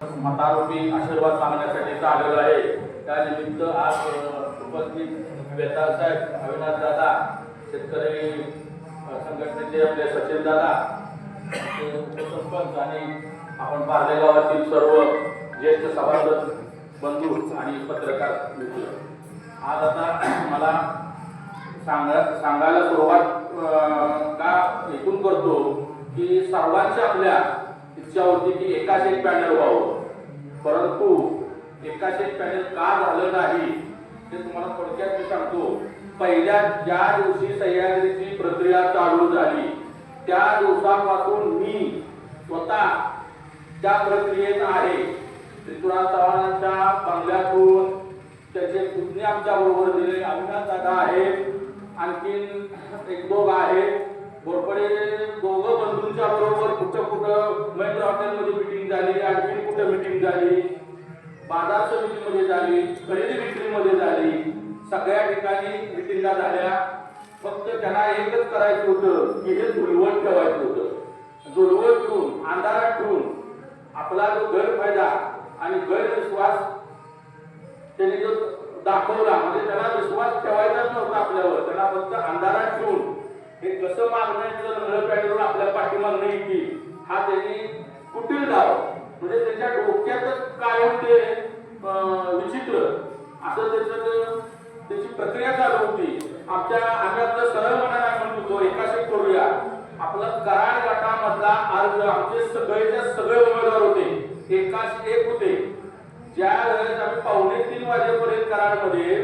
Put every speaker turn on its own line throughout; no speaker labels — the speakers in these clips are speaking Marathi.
मतारोपी आशीर्वाद मागण्यासाठी आलेलो आहे. त्यानिमित्त आज उपस्थित बेताल साहेब अविनाश दादा शेतकरी संघटनेचे आपले सचिन दादा उपसरपंच आणि आपण पार्ले गावातील सर्व ज्येष्ठ सभासद बंधू आणि पत्रकार मित्र. आज आता मला सांगा सांगायला सुरुवात का एकूण करतो की सर्वांच्या आपल्या इच्छा होती की एकाच एक पॅनल व्हावं परंतु एकाच एक पॅनल का झालं नाही ते तुम्हाला थोडक्यात मी सांगतो. पहिल्या ज्या दिवशी सह्याद्रीची प्रक्रिया चालू झाली त्या दिवसापासून मी स्वतः त्या प्रक्रियेत आहे. ऋतुराज चव्हाणांच्या बंगल्यातून त्याचे पुतणे आमच्या बरोबर दिले अविनाश दादा आहेत. आणखीन एक दोघ आहेत. घोरपडे दोघं बंधूंच्या बरोबर कुठं कुठं महेंद्र हॉटेलमध्ये मिटिंग झाली आणखीन कुठं मिटिंग झाली बाजार समितीमध्ये झाली खरेदी विक्रीमध्ये झाली सगळ्या ठिकाणी मिटिंगा झाल्या. फक्त त्यांना एकच करायचं होतं की हे झुलवत ठेवायचं होतं. झुलवत ठेवून अंधारात ठेवून आपला जो गैरफायदा आणि गैरविश्वास त्यांनी जो दाखवला म्हणजे त्यांना विश्वास ठेवायचाच नव्हता आपल्यावर. त्यांना फक्त अंधारात ठेवून हे कसं मागण्याचं नळ पॅटर्न आपल्या पाठीमागणं येते हा त्यांनी कुटील डाव म्हणजे त्याच्या डोक्यातच कायम ते विचित्र. असं त्याचं त्याची प्रक्रिया चालू होती. आमच्या आम्ही आपलं सरळ मनाला म्हणत होतो एकाशी करूया. आपला कराड गटामधला अर्ज आमचे सगळेच्या सगळे उमेदवार होते. एकाशी एक होते. ज्या वेळेस आम्ही पावणे तीन वाजेपर्यंत कराडमध्ये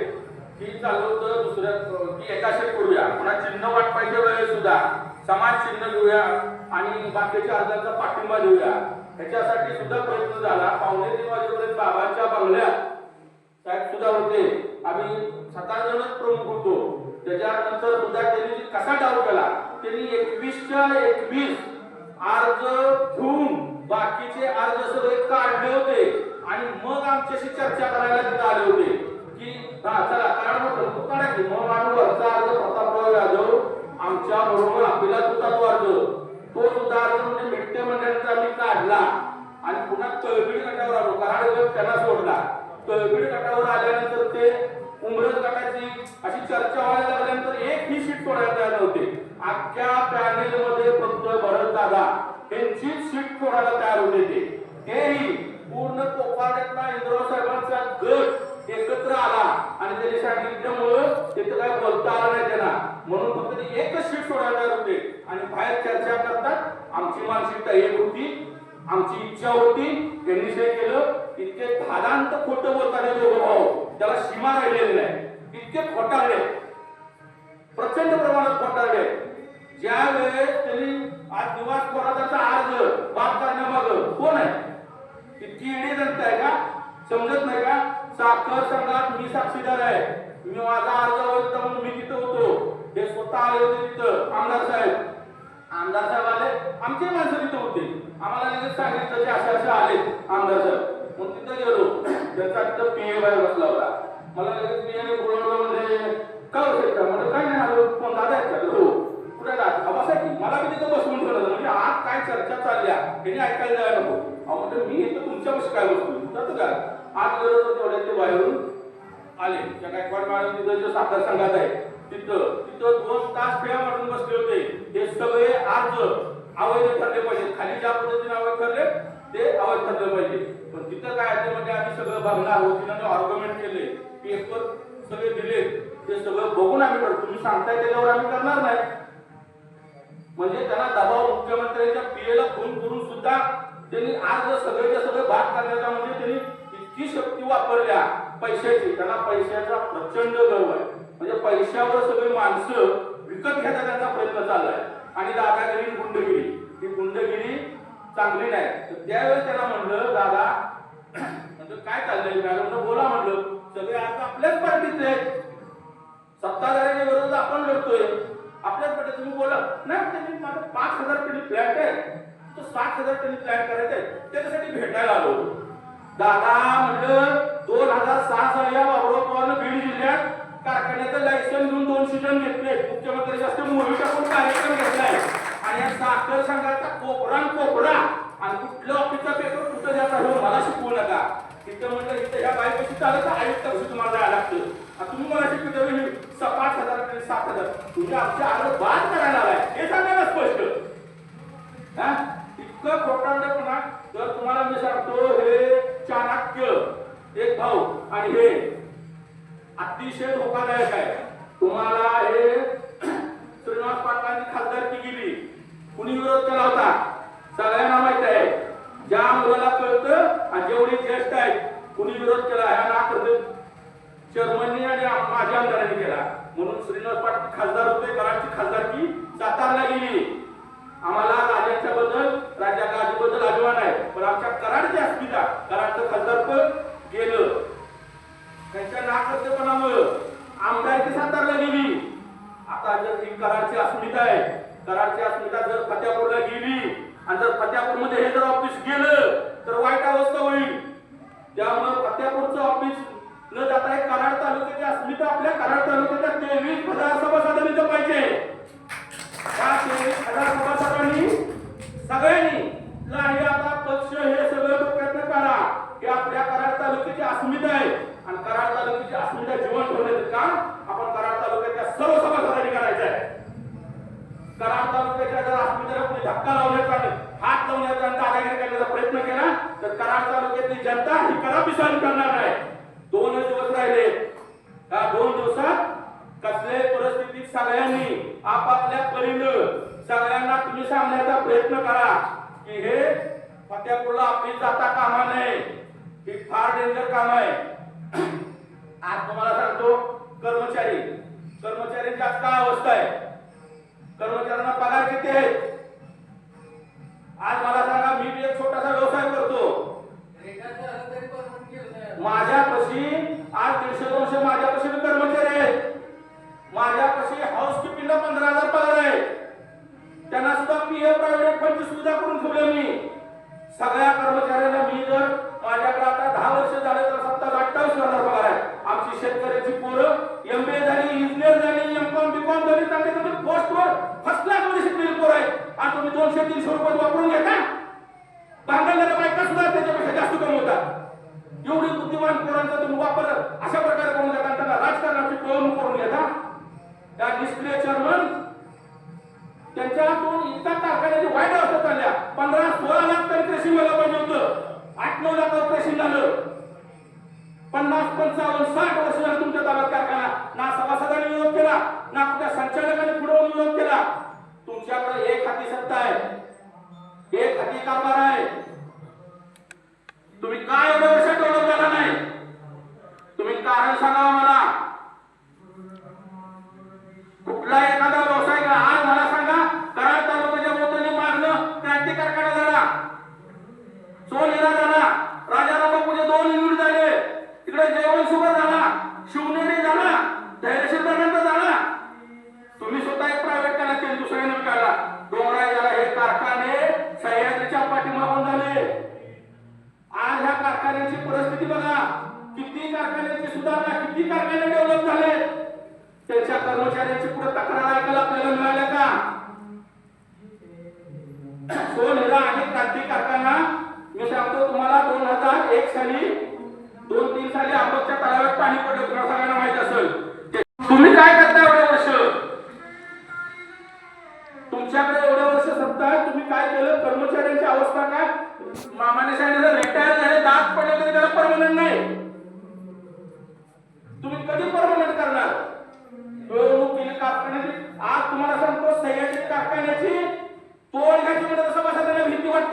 की चालू होतं दुसऱ्या की एकाशे करूया. पुन्हा चिन्ह वाटपायच्या वेळेस सुद्धा समान चिन्ह घेऊया आणि बाकीच्या अर्जांचा पाठिंबा देऊया. ह्याच्यासाठी सुद्धा प्रयत्न झाला. पावणे तीन वाजेपर्यंत बाबांच्या बंगल्यात साहेब सुद्धा होते. आम्ही सतरा जणच प्रमुख होतो. त्याच्यानंतर सुद्धा त्यांनी कसा डाव केला त्यांनी एकवीसच्या एकवीस अर्ज घेऊन बाकीचे अर्ज सगळे काढले होते. आणि मग आमच्याशी चर्चा करायला तिथे आले होते. की हा चला कारण प्रमुख काढा की. मग आम्ही अर्ज प्रतापराव यादव आमच्या बरोबर आपल्याला होता तो अर्ज. तो सुद्धा अर्ज म्हणजे मिट्टे मंडळाचा आम्ही काढला. आणि पुन्हा तळबीड गटावर आलो. कराड गट त्यांना सोडला. तळबीड गटावर आल्यानंतर ते उमरज गटाची अशी चर्चा व्हायला लागल्यानंतर एक ही सीट सोडायला तयार नव्हते. अख्ख्या पॅनेल मध्ये फक्त भरत दादा यांचीच सीट सोडायला तयार होते ते. हेही पूर्ण कोपाड्यातला इंद्राव त्यांनी सांगितल्यामुळं तिथं काय बोलता आलं नाही त्यांना. म्हणून फक्त ते एकच सीट सोडायला होते. आणि बाहेर चर्चा करतात आमची मानसिकता एक होती आमची इच्छा होती त्यांनी जे केलं इतके धादांत खोटं बोलताना जो भाऊ त्याला सीमा राहिलेली नाही. इतके खोटारडे प्रचंड प्रमाणात खोटारडे. ज्या वेळेस त्यांनी आज निवास पोराचा अर्ज बाद करण्यामाग कोण आहे? इतकी इडी जनता आहे का? समजत नाही का? साखर संघात मी साक्षीदार आहे. मी माझा अर्ज होता म्हणून मी तिथं होतो. हे स्वतः आले होते तिथं. आमदार साहेब. आमदार साहेब आले. आमचे माणसं तिथं होते. आम्हाला लगेच सांगितलं की असे असे आले. आमदार साहेब. मग तिथं गेलो. त्यांचा तिथं पीए बाहेर बसला होता. मला लगेच पीएने बोलवलं म्हणजे काय होतं का म्हणजे काय नाही आलो कोण दादा आहेत का हो कुठे दादा अबासाठी मला बी तिथं बसवून ठेवलं म्हणजे आज काय चर्चा चालल्या त्यांनी ऐकायला जायला नको अहो म्हणजे मी इथं तुमच्यापाशी काय बसतो जातो का आज गेलो तर तेवढ्या ते बाहेरून आले त्या गायकवाड मॅडम तिथं जो साखर संघात आहे तिथं तिथं दोन तास फेऱ्या मारून बसले होते. हे सगळे अर्ज अवैध ठरले पाहिजे खाली ज्या पद्धतीने अवैध ठरले ते अवैध ठरले पाहिजे. पण तिथं काय ते म्हणजे आम्ही सगळं बघणार वकिलांनी आर्ग्युमेंट केले पेपर सगळे दिले ते सगळं बघून आम्ही करतो तुम्ही सांगताय त्याच्यावर आम्ही करणार नाही. म्हणजे त्यांना दबाव मुख्यमंत्र्यांच्या पीएला फोन करून सुद्धा त्यांनी आज सगळेच्या सगळे भाग करण्याचा म्हणजे त्यांनी इतकी शक्ती वापरल्या. पैशाची त्याला पैशाचा प्रचंड गर्व आहे. म्हणजे पैशावर सगळी माणसं विकत घ्यायचा त्यांचा प्रयत्न चाललाय आणि दादागिरी गुंडगिरी. ही गुंडगिरी चांगली नाही. तर त्यावेळेस त्यांना म्हणलं दादा म्हणजे काय चाललंय? म्हणलं बोला म्हणलं सगळे आता आपल्याच पार्टीचे आहेत. सत्ताधाऱ्याच्या विरोधात आपण लढतोय. आपल्याच पार्टी तुम्ही बोला. नाही त्यांनी माझं पाच हजार त्यांनी फ्लॅट आहे तो सात हजार त्यांनी फ्लॅट करायचा आहे त्याच्यासाठी भेटायला आलो. दादा म्हणलं दोन हजार सहा साली या बाबुराव पवारनं बीड जिल्ह्यात कारखान्याचं लायसन घेऊन दोन सीजन घेतले. मुख्यमंत्री शास्त्री मोहित टाकून कार्यक्रम घेतलाय. आणि या साखर संघाचा कोपरा कोपरा आणि कुठल्या ऑफिसचा पेपर कुठं द्यायचा हे मला शिकवू नका. तिथं म्हणलं इथं ह्या बायकोशी चालत आयुक्त कशी तुम्हाला जायला लागतं. आणि तुम्ही मला शिकवतो हे हजार सात हजार. तुम्ही आमच्या आलं बाद करायला आलाय हे सांगा ना स्पष्ट हा? इतकं खोटारडेपणा तर तुम्हाला मी सांगतो हे चाणक्य एक भाऊ आणि हे अतिशय धोकादायक आहे तुम्हाला हे श्रीनिवास पाटलांनी खासदारकी गेली कुणी विरोध केला होता सगळ्यांना माहीत आहे ज्या मुलाला कळतं आणि जेवढी ज्येष्ठ आहेत कुणी विरोध केला ह्या ना करत चेअरमननी आणि माझ्या आमदारांनी केला. म्हणून श्रीनिवास पाटील खासदार होते. कराडची खासदारकी सातारला गेली. आम्हाला राजांच्या बद्दल राजाच्या आजीबद्दल अभिमान आहे. पण आमच्या कराडची अस्मिता कराडचं खासदार पण गेलं. त्यांच्या नाकर्तेपणामुळं आमदारकी सातारला गेली. आता जर ही कराडची अस्मिता आहे. कराडची अस्मिता जर फत्यापूरला गेली आणि जर फत्यापूरमध्ये हे जर ऑफिस गेलं तर वाईट अवस्था होईल. त्यामुळे फत्यापूरचं ऑफिस न जाता एक कराड तालुक्याची अस्मिता आपल्या कराड तालुक्याच्या तेवीस हजार सभासदांनी जपायचे त्या तेवीस हजार सभासदांनी सगळ्यांनी नाही आता पक्ष हे सगळं प्रयत्न करा हे आपल्या कराड तालुक्याची अस्मिता आहे. आणि कराड तालुक्याची अस्मिता जीवन ठेवण्याचं काम आपण कराड तालुक्याच्या सर्व सभासदांनी करायचं आहे. कराड तालुक्याच्या जर अस्मितेला कोणी धक्का लावण्याचा हात लावण्याचा दादागिरी करण्याचा प्रयत्न केला तर कराड तालुक्यातली जनता ही कदापि सहन करणार नाही दोन दिवस राहिले त्या दोन दिवसात कसल्याही परिस्थितीत सगळ्यांनी आपापल्या परीनं सगळ्यांना तुम्ही सांगण्याचा प्रयत्न करा की हे फतेपूरला आपली जाता कामा नये. ही फार डेंजर काम आहे. आज तुम्हाला सांगतो कर्मचारी कर्मचाऱ्यांची आज काय अवस्था आहे? कर्मचाऱ्यांना पगार किती आहेत? आज मला सांगा मी एक छोटासा व्यवसाय करतो. माझ्यापाशी आज दीडशे दोनशे माझ्यापाशी कर्मचारी आहेत. माझ्यापाशी हाऊसकीपिंगला पंधरा हजार पगार आहे. त्यांना सुद्धा पी एफ प्रायव्हेट फंडची सुविधा करून ठेवली मी. सगळ्या कर्मचाऱ्यांना मी जर माझ्याकडे आता दहा वर्ष झाले तर सत्तावीस अठ्ठावीस हजार पगार आहे. आमची शेतकऱ्याची पोरं एम बी ए झाली इंजिनियर झाली एम कॉम बी कॉम झाली चांगली चांगली पोस्टवर फर्स्ट क्लासमध्ये शिकलेली पोरं आहे आणि तुम्ही दोनशे तीनशे रुपये वापरून घेता. बांगल्याला बायका सुद्धा त्याच्यापेक्षा जास्त कमवतात. एवढी बुद्धिमान पोरांचा तुम्ही वापर अशा प्रकारे करून घेता आणि त्यांना राजकारणाची पिळवणूक करून घेता त्या निष्क्रिय चेअरमन त्यांच्यातून इतका कारखान्याची वाईट अवस्था चालल्या. पंधरा सोळा लाख तरी तशी व्हायला पाहिजे होतं. आठ नऊ लाख तशी झालं. पन्नास पंचावन्न साठ वर्ष झालं तुमच्या ताब्यात कारखाना. ना सभासदांनी विरोध केला ना तुमच्या संचालकाने पुढे विरोध केला. तुमच्याकडे एक हाती सत्ता आहे. एक हाती कारभार आहे. तुम्ही काय एवढ्या वर्षात डेव्हलप झाला नाही? तुम्ही कारण सांगा मला कुठला एखादा कर्मचाऱ्यांची पुढे तक्रार ऐकायला आपल्याला मिळाल्या का? सोनेरा आणि क्रांती कारखाना मी सांगतो तुम्हाला दोन हजार एक साली दोन तीन साली आंबटच्या तळाव्यात पाणी पडलं सगळ्यांना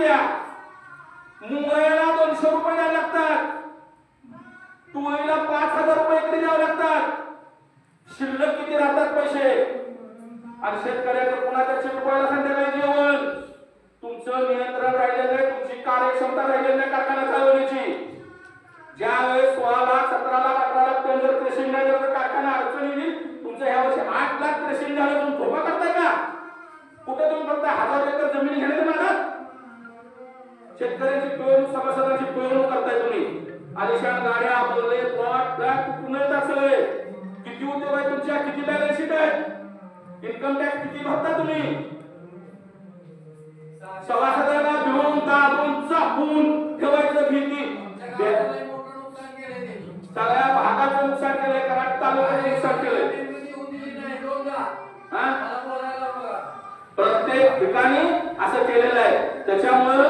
द्या. मुंबईला दोनशे रुपये द्यावे लागतात. टुळीला पाच हजार रुपये इकडे द्यावे लागतात. शिल्लक किती राहतात पैसे? आणि शेतकऱ्याचं कुणाच्या चिरपळायला संध्याकाळी जेवण? तुमचं नियंत्रण राहिलेलं आहे तुमची कार्यक्षमता राहिलेली नाही कारखाना चालवण्याची. ज्यावेळेस सोळा लाख सतरा लाख अठरा लाख टन जर क्रेशिंग झालं तर कारखाना अडचणी येईल. तुमचं ह्या वर्षी आठ लाख क्रेशिंग झालं तुम्ही झोपा करताय का? कुठे तुम्ही फक्त हजार एकर जमीन घेण्याच्या नादात शेतकऱ्यांची पिळवणूक सभासदांची पिळवणूक करताय तुम्ही. आलिशान गाड्या बोलले प्लॉट फ्लॅट पुन्हा सगळे. किती उद्योग आहे तुमच्या? किती बॅलन्स शीट आहे इन्कम टॅक्स किती भरता तुम्ही? सभासदांना भिवून दाबून चापून ठेवायचं भीती. सगळ्या भागाचं नुकसान केलंय कराड तालुक्याचं नुकसान केलंय. प्रत्येक ठिकाणी असं केलेलं आहे. त्याच्यामुळे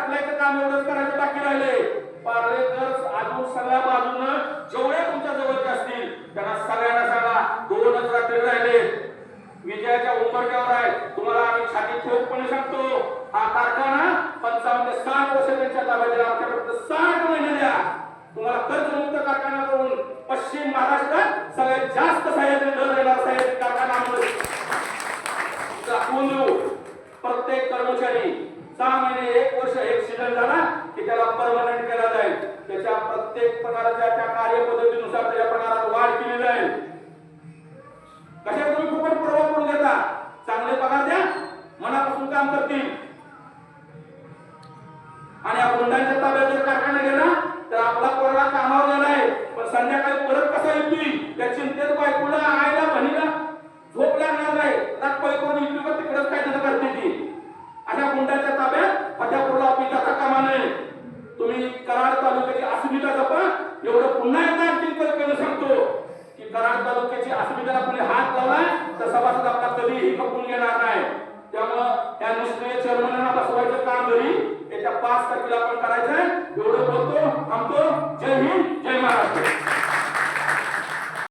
टाकण्याचं काम एवढंच करायचं बाकी राहिले पार्ले तर अजून सगळ्या बाजून जेवढ्या तुमच्या जवळचे असतील त्यांना सगळ्यांना सांगा दोनच रात्री राहिले. विजयाच्या उंबरक्यावर आहे. तुम्हाला आम्ही छाती ठोकपणे सांगतो. हा कारखाना पंचावन्न ते साठ वर्ष त्यांच्या ताब्यात दिला आमच्याकडे साठ महिने द्या. तुम्हाला कर्जमुक्त कारखाना करून पश्चिम महाराष्ट्रात सगळ्यात जास्त साह्याने दर येणार साह्याने कारखाना दाखवून देऊ. प्रत्येक कर्मचारी सहा महिने एक वर्ष एक्सिडेंट झाला की त्याला परमनंट केला जाईल. त्याच्या प्रत्येक प्रकारच्या त्या कार्यपद्धती